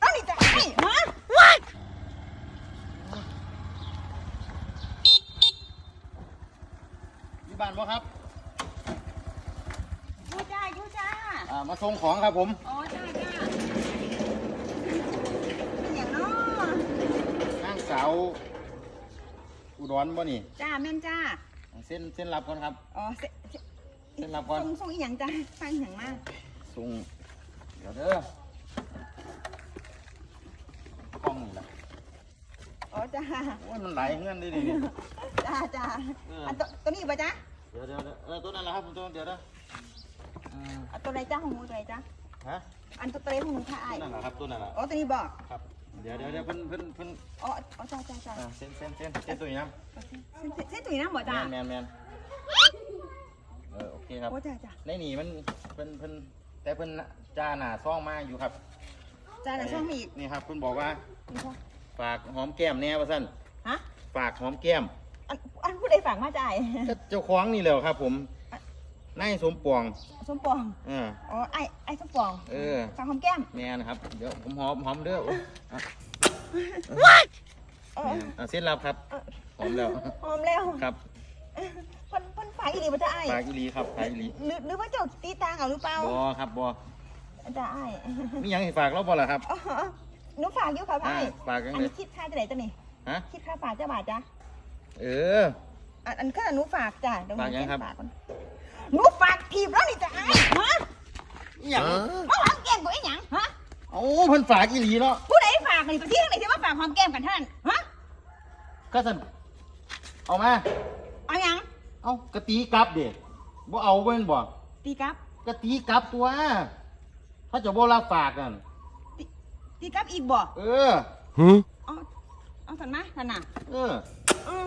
เอานี่จะไอ้ฮะอยู่บ้านบ่ครับยูจ้ายูจ้าอ่ามาส่งของครับผมอ๋อจ้าจ้าเป็นอย่างน้อนางสาวอุดรบ่นี่จ้าแม่นจ้าเส้นเส้นรับก่อนครับ อ๋อเสเสเส้นรับก่อนส่งส่งอีหยังจ้าฟังอีหยังมากส่งเดี๋ยวเด้อกล้องนี่แหละ อ๋อ จ้าโอ้ยมันไหลเงื่อนดิดิจ้าจ้าเอออัอันตัวตัวนี้ป่ะจ้าเดี๋ยวเดี๋ยวเดี๋ยวเออตัวนั้นแหละครับผมตัวเดี๋ยวนะอืมอันตัวไหนจ้าของหนูตัวไหนจ้าฮะอันตัวตัวไหนของหนูค่ะไอ้ตัวนั่นแหละครับตัวนั่นแหละอ๋อตัวนี้บอกครับเดี๋ยวเดี๋ยวเดี๋ยวเพิ่นเพิ่นเพิ่นอ๋ออ๋อจ้าจ้าจ้าอ่าเส้นเส้นเส้นเส้นตัวนี้นะเส้นเส้นเส้นตัวนี้นะหมอแมจ้านแมนแมนเออโอเคครับโอ้จ้าจ้าในนี่มันเพิ่นเพิ่นแต่เพิ่นจ้าหน้าซ่องมาอยู่ครับจ้าหน่ะช่องมีอีกนี่ครับเพิ่นบอกว่านี่ค่ะ ฝากหอมแก้มแน่ว่าซั่นฮะฝากหอมแก้ม อันอันผู้ใดฝากมาจ่ายก็เจ้าของนี่แหละครับ ผมนายสมปองส้มปองเอออ๋อไอ้ไอ้ส้มปองเออฝากหอมแก้มแม่นะครับ เดี๋ยวผมหอมหอมเด้ออะเอออะเส้นรับครับหอมแล้วหอมแล้วครับเพิ่นเพิ่นฝากอีหลีบ่จ้าไอ้ฝากอีหลีครับฝากอีหลีหรือหรือว่าเจ้าตีตางเอาหรือเปล่าบอครับบอจ้าไอ้มีหยังให้ฝากเราบ่ล่ะครับอ๋อ หนูฝากอยู่ครับอ่าไอ้ฝากยังอันไงนี้คิดค่าจะไหนตัวนี้ ฮะ คิดค่าฝากจ้าบาทจ้าเออ อันอันก็หนูฝากจ้าเดี๋ยวหนูฝากยังครับ ฝากก่อนหนูฝากทีบแล้วนี่จ้าไอ้ฮะอิหยังมาหอมแก้มกูไอ้หยังฮะโอ้เพิ่นฝากอีหลีเนาะผู้ใดฝากนี่ไปที่ไหนที่ว่าฝากหอมแก้มกันเท่านั้นฮะก็สั่นเอามา เอาหยังเอากะตีกลับเด็บ่เอาเว้นบ่ตีกลับกะตีกลับตัว ถ้าจะบ่รับฝากนั่น ตีตีกลับอีกบ่เออเอาเอาสันมาสันน่ะเอออืม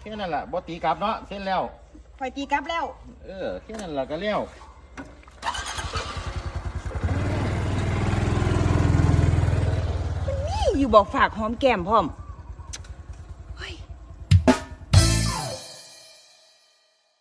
แค่นั้นแหละบ่ตีกลับเนาะเส้นแล้ว คอยตีกลับแล้ว เออแค่นั้นแหละก็แล้วมันนี่อยู่บอกฝากหอมแก้มพร้อม